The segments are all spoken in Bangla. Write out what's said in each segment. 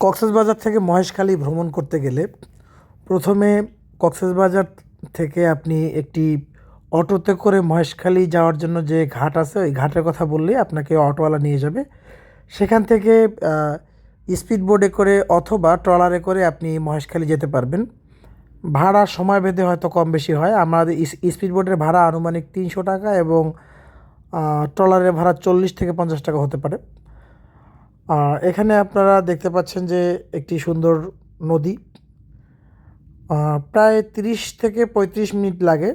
কক্সবাজার থেকে মহেশখালী ভ্রমণ করতে গেলে প্রথমে কক্সবাজার থেকে আপনি একটি অটোতে করে মহেশখালী যাওয়ার জন্য যে ঘাট আছে, ওই ঘাটের কথা বললেই আপনাকে অটোওয়ালা নিয়ে যাবে। সেখান থেকে স্পিড বোর্ডে করে অথবা ট্রলারে করে আপনি মহেশখালী যেতে পারবেন। ভাড়া সময় ভেদে হয়তো কম বেশি হয়। আমাদের স্পিড বোর্ডের ভাড়া আনুমানিক তিনশো টাকা এবং ট্রলারের ভাড়া চল্লিশ থেকে পঞ্চাশ টাকা হতে পারে। এখানে আপনারা দেখতে পাচ্ছেন যে একটি সুন্দর নদী। প্রায় তিরিশ থেকে পঁয়ত্রিশ মিনিট লাগে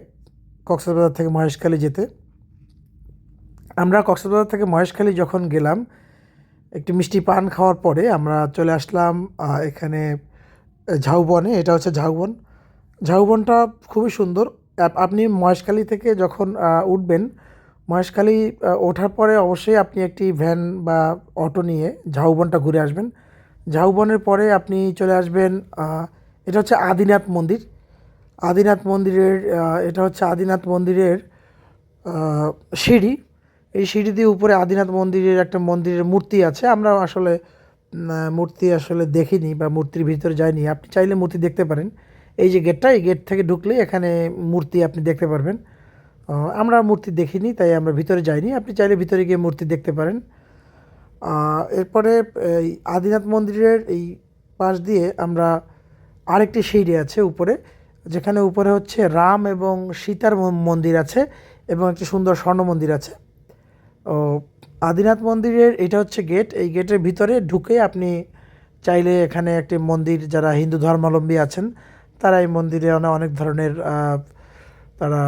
কক্সবাজার থেকে মহেশখালী যেতে। আমরা কক্সবাজার থেকে মহেশখালী যখন গেলাম, একটি মিষ্টি পান খাওয়ার পরে আমরা চলে আসলাম এখানে ঝাউবনে। এটা হচ্ছে ঝাউবন। ঝাউবনটা খুবই সুন্দর। আপনি মহেশখালী থেকে যখন উঠবেন মহেশখালী ওঠার পরে অবশ্যই আপনি একটি ভ্যান বা অটো নিয়ে ঝাউবনটা ঘুরে আসবেন। ঝাউবনের পরে আপনি চলে আসবেন এটা হচ্ছে আদিনাথ মন্দির। আদিনাথ মন্দিরের এটা হচ্ছে আদিনাথ মন্দিরের সিঁড়ি। এই সিঁড়ি দিয়ে উপরে আদিনাথ মন্দিরের একটা মন্দিরের মূর্তি আছে। আমরা আসলে মূর্তি আসলে দেখিনি বা মূর্তির ভিতরে যাইনি। আপনি চাইলে মূর্তি দেখতে পারেন। এই যে গেটটা, এই গেট থেকে ঢুকলেই এখানে মূর্তি আপনি দেখতে পারবেন। আমরা মূর্তি দেখিনি, তাই আমরা ভিতরে যাইনি। আপনি চাইলে ভিতরে গিয়ে মূর্তি দেখতে পারেন। এরপরে এই আদিনাথ মন্দিরের এই পাশ দিয়ে আমরা আরেকটি সিঁড়ি আছে উপরে, যেখানে উপরে হচ্ছে রাম এবং সীতার মন্দির আছে এবং একটি সুন্দর স্বর্ণ মন্দির আছে। ও, আদিনাথ মন্দিরের এটা হচ্ছে গেট। এই গেটের ভিতরে ঢুকে আপনি চাইলে এখানে একটি মন্দির, যারা হিন্দু ধর্মাবলম্বী আছেন, তারা এই মন্দিরে অনেক ধরনের তারা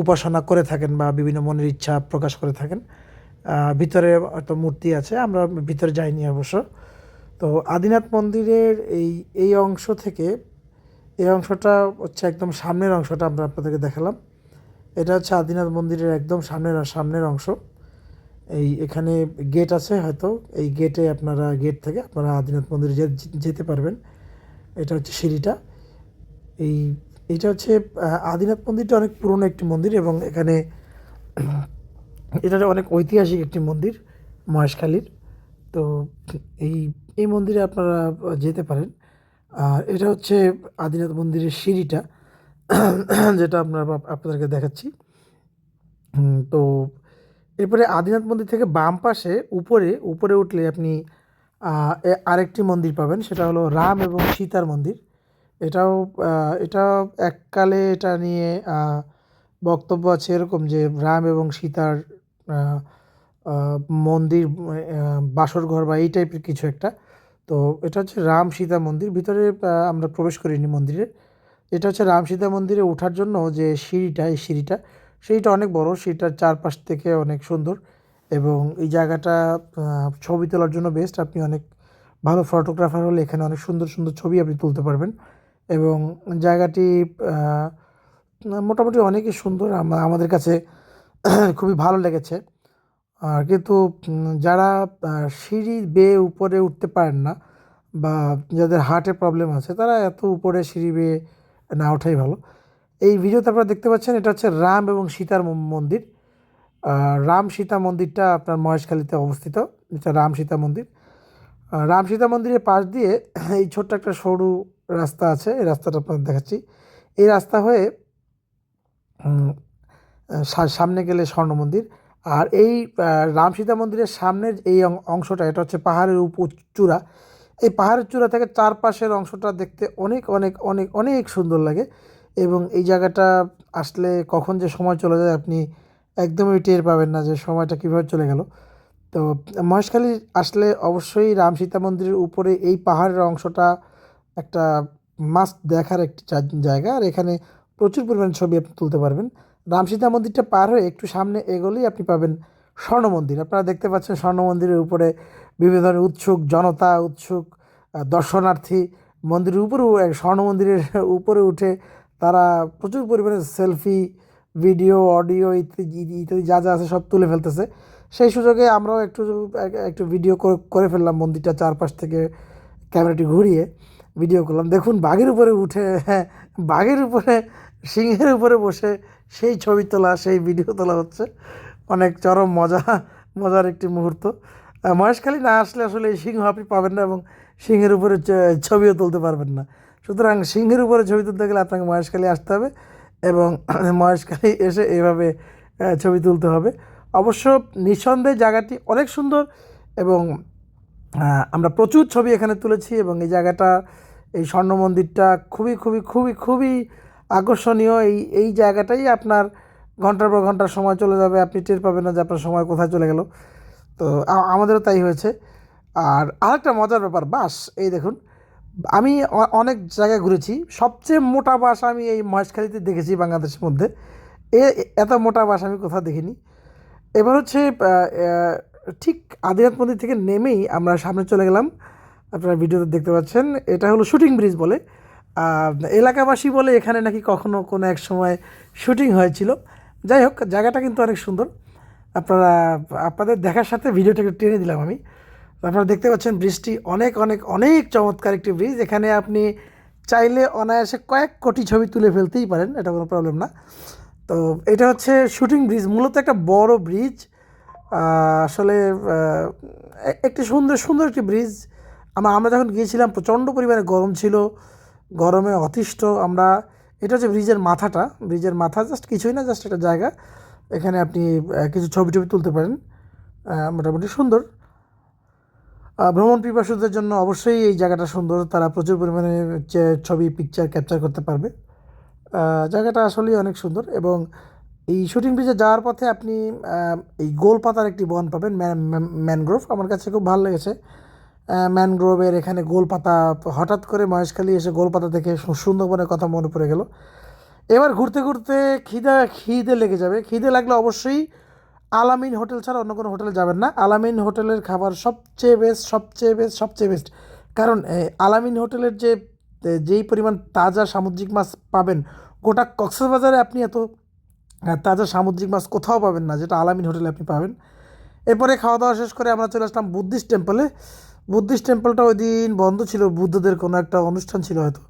উপাসনা করে থাকেন বা বিভিন্ন মনের ইচ্ছা প্রকাশ করে থাকেন। ভিতরে হয়তো মূর্তি আছে, আমরা ভিতরে যাইনি অবশ্য। তো আদিনাথ মন্দিরের এই এই অংশ থেকে, এই অংশটা হচ্ছে একদম সামনের অংশটা আমরা আপনাদেরকে দেখালাম। এটা হচ্ছে আদিনাথ মন্দিরের একদম সামনের সামনের অংশ। এই এখানে গেট আছে হয়তো, এই গেটে আপনারা, গেট থেকে আপনারা আদিনাথ মন্দিরে যেতে পারবেন। এটা হচ্ছে সিঁড়িটা। এই এটা হচ্ছে আদিনাথ মন্দিরটা অনেক পুরনো একটি মন্দির এবং এখানে এটা অনেক ঐতিহাসিক একটি মন্দির, মহেশখালীর। তো এই এই মন্দিরে আপনারা যেতে পারেন। আর এটা হচ্ছে আদিনাথ মন্দিরের সিঁড়িটা, যেটা আপনার আপনাদেরকে দেখাচ্ছি। তো এরপরে আদিনাথ মন্দির থেকে বাম পাশে, উপরে উপরে উঠলে আপনি আরেকটি মন্দির পাবেন। সেটা হলো রাম এবং সীতার মন্দির। এটাও এটা এককালে এটা নিয়ে বক্তব্য আছে এরকম যে রাম এবং সীতার মন্দির আহ, বাসর ঘর বা এই টাইপের কিছু একটা। তো এটা হচ্ছে রাম সীতা মন্দির। ভিতরে আমরা প্রবেশ করিনি মন্দিরে এটা হচ্ছে রাম সীতা মন্দিরে ওঠার জন্য যে সিঁড়িটা এই সিঁড়িটা সিঁড়িটা অনেক বড় সিঁড়িটার চারপাশ থেকে অনেক সুন্দর এবং এই জায়গাটা ছবি তোলার জন্য বেস্ট আপনি অনেক ভালো ফটোগ্রাফার হলে এখানে অনেক সুন্দর সুন্দর ছবি আপনি তুলতে পারবেন। এবং জায়গাটি মোটামুটি অনেকই সুন্দর। আমাদের কাছে খুবই ভালো লেগেছে। আর কিন্তু যারা সিঁড়ি বেয়ে উপরে উঠতে পারেন না বা যাদের হার্টের প্রবলেম আছে, তারা এত উপরে সিঁড়ি বেয়ে না ওঠাই ভালো। এই ভিডিওতে আপনারা দেখতে পাচ্ছেন, এটা হচ্ছে রাম এবং সীতার মন্দির। রাম সীতা মন্দিরটা আপনার মহেশখালীতে অবস্থিত। এটা রাম সীতা মন্দির। রাম সীতা মন্দিরের পাশ দিয়ে এই ছোট্ট একটা সরু রাস্তা আছে, এই রাস্তাটা আপনাদের দেখাচ্ছি। এই রাস্তা হয়ে সামনে গেলে স্বর্ণ মন্দির। আর এই রাম সীতা মন্দিরের সামনের এই অংশটা, এটা হচ্ছে পাহাড়ের উপ চূড়া। এই পাহাড়ের চূড়া থেকে চারপাশের অংশটা দেখতে অনেক অনেক অনেক অনেক সুন্দর লাগে। এবং এই জায়গাটা আসলে কখন যে সময় চলে যায় আপনি একদমই টের পাবেন না যে সময়টা কীভাবে চলে গেল। তো মহেশখালী আসলে অবশ্যই রাম সীতা মন্দিরের উপরে এই পাহাড়ের অংশটা একটা মাস্ট দেখার একটি জায়গা। আর এখানে প্রচুর পরিমাণে ছবি আপনি তুলতে পারবেন। রাম সীতা মন্দিরটা পার হয়ে একটু সামনে এগোলেই আপনি পাবেন স্বর্ণ মন্দির। আপনারা দেখতে পাচ্ছেন স্বর্ণ মন্দিরের উপরে বিভিন্ন ধরনের উৎসুক জনতা, উৎসুক দর্শনার্থী মন্দিরের উপরেও স্বর্ণ মন্দিরের উপরে উঠে তারা প্রচুর পরিমাণে সেলফি, ভিডিও, অডিও ইত্যাদি ইত্যাদি যা যা আছে সব তুলে ফেলতেছে। সেই সুযোগে আমরাও একটু একটু ভিডিও করে ফেললাম মন্দিরটা চারপাশ থেকে ক্যামেরাটি ঘুরিয়ে। ভিডিও করলাম। দেখুন, বাঘের উপরে উঠে হ্যাঁ বাঘের উপরে, সিংহের উপরে বসে সেই ছবি তোলা, সেই ভিডিও তোলা হচ্ছে। অনেক চরম মজা, মজার একটি মুহূর্ত। মহেশখালী না আসলে আসলে এই সিংহ আপনি পাবেন না এবং সিংহের উপরে ছবিও তুলতে পারবেন না। সুতরাং সিংহের উপরে ছবি তুলতে গেলে আপনাকে মহেশখালী আসতে হবে এবং মহেশখালী এসে এভাবে ছবি তুলতে হবে। অবশ্য নিঃসন্দেহে জায়গাটি অনেক সুন্দর এবং আমরা প্রচুর ছবি এখানে তুলেছি এবং এই জায়গাটা এই স্বর্ণ মন্দিরটা খুবই খুবই খুবই খুবই আকর্ষণীয়। এই এই জায়গাটাই আপনার ঘণ্টার পর ঘণ্টার সময় চলে যাবে। আপনি টের পাবেন না যে আপনার সময় কোথায় চলে গেল। তো আমাদেরও তাই হয়েছে। আর আরেকটা মজার ব্যাপার বাস এই দেখুন, আমি অনেক জায়গায় ঘুরেছি। সবচেয়ে মোটা বাস আমি এই মহেশখালীতে দেখেছি বাংলাদেশের মধ্যে। এ এত মোটা বাস আমি কোথাও দেখিনি। এবার হচ্ছে ঠিক আদিনাথ মন্দির থেকে নেমেই আমরা সামনে চলে গেলাম আপনারা ভিডিওতে দেখতে পাচ্ছেন, এটা হলো শুটিং ব্রিজ বলে। এলাকাবাসী বলে এখানে নাকি কখনো কোনো এক সময় শুটিং হয়েছিল। যাই হোক, জায়গাটা কিন্তু অনেক সুন্দর। আপনারা, আপনাদের দেখার সাথে ভিডিওটাকে টেনে দিলাম আমি। আপনারা দেখতে পাচ্ছেন ব্রিজটি অনেক অনেক অনেক চমৎকার একটি ব্রিজ। এখানে আপনি চাইলে অনায়াসে কয়েক কোটি ছবি তুলে ফেলতেই পারেন, এটা কোনো প্রবলেম না। তো এটা হচ্ছে শুটিং ব্রিজ, মূলত একটা বড় ব্রিজ। আসলে একটি সুন্দর সুন্দর একটি ব্রিজ। আমরা আমরা যখন গিয়েছিলাম, প্রচণ্ড পরিমাণে গরম ছিল, গরমে অতিষ্ঠ, আমরা, এটা হচ্ছে ব্রিজের মাথাটা, ব্রিজের মাথা জাস্ট কিছুই না জাস্ট একটা জায়গা, এখানে আপনি কিছু ছবি টবি তুলতে পারেন মোটামুটি সুন্দর। ভ্রমণ পিপাসুদের জন্য অবশ্যই এই জায়গাটা সুন্দর, তারা প্রচুর পরিমাণে ছবি পিকচার ক্যাপচার করতে পারবে। জায়গাটা আসলেই অনেক সুন্দর এবং এই শুটিং ব্রিজে যাওয়ার পথে আপনি এই গোলপাতার একটি বন পাবেন ম্যানগ্রোভ, আমার কাছে খুব ভালো লেগেছে। ম্যানগ্রোভের এখানে গোলপাতা, হঠাৎ করে মহেশখালী এসে গোলপাতা থেকে সুন্দরবনের কথা মনে পড়ে গেল। এবার ঘুরতে ঘুরতে খিদা, খিদে লেগে যাবে। খিদে লাগলে অবশ্যই আলামিন হোটেল ছাড়া অন্য কোনো হোটেলে যাবেন না। আলামিন হোটেলের খাবার সবচেয়ে বেস্ট সবচেয়ে বেস্ট সবচেয়ে বেস্ট কারণ আলামিন হোটেলের যে যেই পরিমাণ তাজা সামুদ্রিক মাছ পাবেন, গোটা কক্সবাজারে আপনি এত তাজা সামুদ্রিক মাছ কোথাও পাবেন না, যেটা আলামিন হোটেলে আপনি পাবেন। এরপরে খাওয়া দাওয়া শেষ করে আমরা চলে আসলাম বুদ্ধিস্ট টেম্পলে বুদ্ধিস্ট টেম্পলটা ওই দিন বন্ধ ছিল, বুদ্ধদের কোনো একটা অনুষ্ঠান ছিল হয়তো।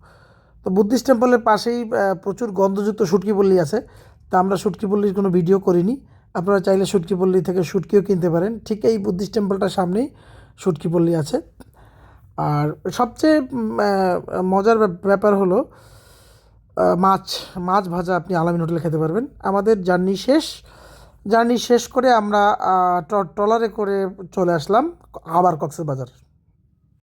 তো বুদ্ধিস্ট টেম্পলের পাশেই প্রচুর গন্ধযুক্ত শুটকি পল্লী আছে। তা আমরা শুটকি পল্লীর কোনো ভিডিও করিনি। আপনারা চাইলে শুটকি পল্লী থেকে শুটকিও কিনতে পারেন। ঠিক এই বুদ্ধিস্ট টেম্পলটার সামনেই শুটকি পল্লী আছে। আর সবচেয়ে মজার ব্যাপ- ব্যাপার হলো মাছ মাছ ভাজা আপনি আলামিন হোটেলে খেতে পারবেন। আমাদের জার্নি শেষ। জার্নি শেষ করে আমরা ট্রলারে করে চলে আসলাম আবার কক্সবাজার